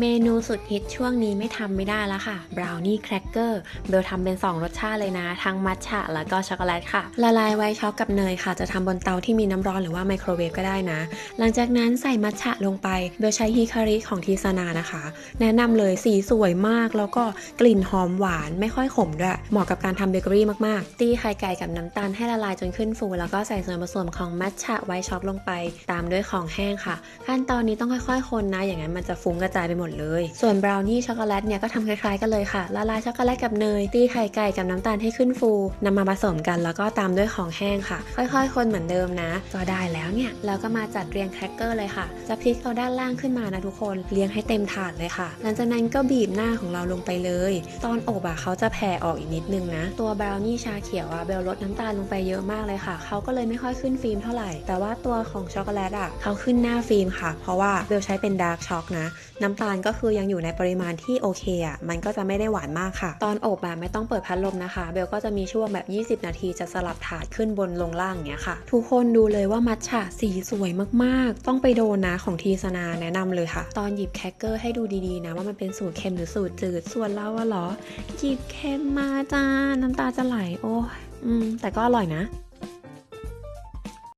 เมนูสุดฮิตช่วงนี้ไม่ทำไม่ได้แล้วค่ะบราวนี่แครกเกอร์เบลทำเป็น 2 รสชาติเลยนะ ทั้งมัทฉะแล้วก็ช็อกโกแลตค่ะ ละลายไว้ช็อกกับเนยค่ะ จะทำบนเตาที่มีน้ำร้อนหรือว่าไมโครเวฟก็ได้นะ หลังจากนั้นใส่มัทฉะลงไปเบลใช้ฮิคาริของทีซานานะคะ แนะนำเลยสีสวยมากแล้วก็กลิ่นหอมหวานไม่ค่อยขมด้วย เหมาะกับการทำเบเกอรี่มากๆ ตีไข่ไก่กับน้ำตาลให้ละลายจนขึ้นฟู แล้วก็ใส่ส่วนผสมของมัทฉะไว้ช็อกลงไป ตามด้วยของแห้งค่ะ ขั้นตอนนี้ต้องค่อยๆ คนนะ อย่างนั้นมันจะฟุ้งกระจายไปหมดเลย ส่วนบราวนี่ช็อกโกแลตเนี่ยก็ทำคล้ายๆกันเลยค่ะ ละลายช็อกโกแลตกับเนย ตีไข่ไก่กับน้ำตาลให้ขึ้นฟูนำมาผสมกันแล้วก็ตามด้วยของแห้งค่ะ ค่อยๆ คนเหมือนเดิมนะ ก็ได้แล้วเนี่ยแล้วก็มาจัดเรียงแครกเกอร์เลยค่ะ จะพลิกเอาด้านล่างขึ้นมานะทุกคนเรียงให้เต็มถาดเลยค่ะ หลังจากนั้นก็บีบหน้าของเราลงไปเลย ตอนอบอะเขาจะแผ่ออกอีกนิดนึงนะ ตัวบราวนี่ชาเขียวอะเบลลดน้ำตาลลงไปเยอะมากเลยค่ะเขาก็เลยไม่ค่อยขึ้นฟิล์มเท่าไหร่ แต่ว่าตัวของช็อกโกแลตอะเขาขึ้นหน้าฟิล์มค่ะ เพราะว่าเบลใช้เป็นดาร์กช็อกนะ น้ำตาลก็คือยังอยู่ในปริมาณที่โอเคอะมันก็จะไม่ได้หวานมากค่ะ ตอนอบแบบไม่ต้องเปิดพัดลมนะคะ เบลก็จะมีช่วงแบบ 20 นาทีจะสลับถาดขึ้นบนลงล่างเงี้ยค่ะ ทุกคนดูเลยว่ามัทฉะสีสวยมากๆ ต้องไปโดนนะของทีสนาแนะนำเลยค่ะ ตอนหยิบแครกเกอร์ให้ดูดีๆนะว่ามันเป็นสูตรเค็มหรือสูตรจืดส่วนเราอะหรอหยิบเค็มมาจ้าน้ำตาจะไหลโอ้อืมแต่ก็อร่อยนะ